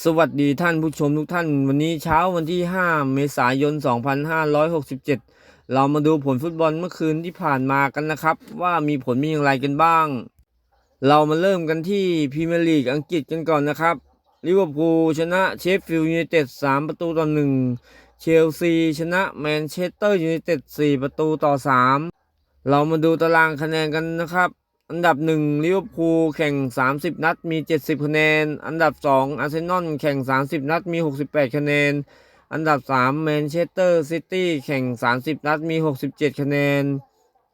สวัสดีท่านผู้ชมทุกท่าน วันนี้เช้าวันที่ 5 เมษายน 2567 เรามาดูผลฟุตบอลเมื่อคืนที่ผ่านมากันนะครับ ว่ามีผลเป็นอย่างไรกันบ้าง เรามาเริ่มกันที่พรีเมียร์ลีกอังกฤษกันก่อนนะครับลิเวอร์พูลชนะเชฟฟิลด์ยูไนเต็ด3ประตูต่อ1เชลซีชนะแมนเชสเตอร์ยูไนเต็ด4ประตูต่อ 3 เรามาดูตารางคะแนนกันนะครับ อันดับหนึ่งลิเวอร์พูลแข่ง 30 นัดมี 70 คะแนน อันดับ 2 อาร์เซนอลแข่ง 30 นัดมี 68 คะแนน อันดับ 3 แมนเชสเตอร์ซิตี้แข่ง 30 นัดมี 67 คะแนน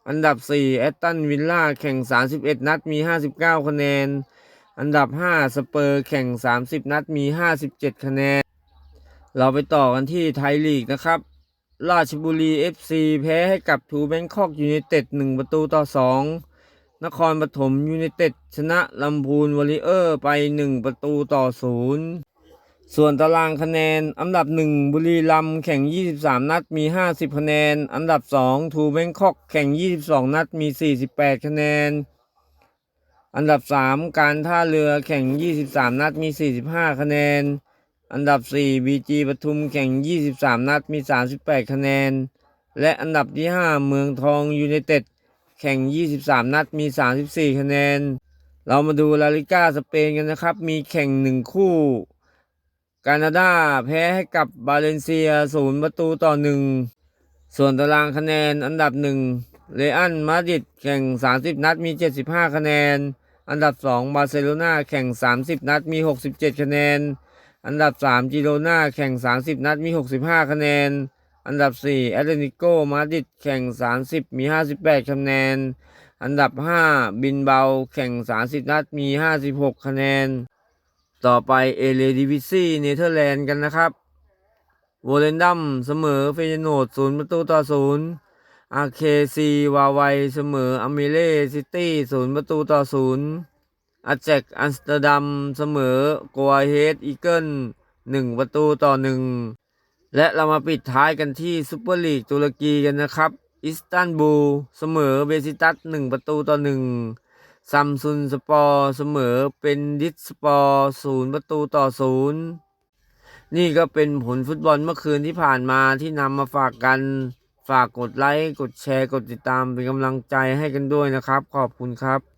อันดับ 4 แอตตันวิลล่าแข่ง 31 นัดมี 59 คะแนน อันดับ 5 สเปอร์แข่ง 30 นัดมี 57 คะแนน เราไปต่อกันที่ไทยลีกนะครับ ราชบุรี FC แพ้ให้กับทูแบงคอกยูไนเต็ด1ประตูต่อ 2 นครปฐมยูไนเต็ดชนะลำพูนวอริเออร์ไป 1 ประตูต่อ 0 ส่วนตารางคะแนน อันดับ 1 บุรีรัมย์แข่ง 23 นัดมี 50 คะแนน อันดับ 2 ทูแบงคอกแข่ง 22 นัดมี 48 คะแนน อันดับ 3 การท่าเรือแข่ง 23 นัดมี 45 คะแนน อันดับ 4 BG ปทุมแข่ง 23 นัดมี 38 คะแนน และอันดับที่ 5 เมืองทองยูไนเต็ด แข่ง 23 นัดมี 34 คะแนน เรามาดูลาลิก้าสเปนกันนะครับ มีแข่ง 1 คู่กานาดาแพ้ให้กับบาเลนเซีย0ประตูต่อ 1 ส่วนตารางคะแนนอันดับ 1 เรอัลมาดริดแข่ง 30 นัดมี 75 คะแนน อันดับ 2 บาร์เซโลนาแข่ง 30 นัดมี 67 คะแนน อันดับ 3 จิโรนาแข่ง 30 นัดมี 65 คะแนน อันดับ 4 แอตเลติโกมาดริดแข่ง 30 มี 58 คะแนน อันดับ 5 บินเบาแข่ง 30 นัดมี 56 คะแนน ต่อไปเอเลดิวิซีเนเธอร์แลนด์กันนะครับโวเลนดัมเสมอเฟยโนด0ประตูต่อ0อาเคซีวาไวเสมออเมเล่ซิตี้0ประตูต่อ0อาแจกอัมสเตอร์ดัมเสมอโกวเฮดอีเกิล1ประตูต่อ1 และเรามาปิดท้ายกันที่ซุปเปอร์ลีกตุรกีกันนะครับ อิสตันบูลเสมอเบซิตัส1ประตูต่อ1ซัมซุนสปอร์เสมอเป็นดิสสปอร์0ประตูต่อ0นี่ก็เป็นผลฟุตบอลเมื่อคืนที่ผ่านมาที่นำมาฝากกันฝากกดไลค์ กดแชร์ กดติดตามเป็นกำลังใจให้กันด้วยนะครับ ขอบคุณครับ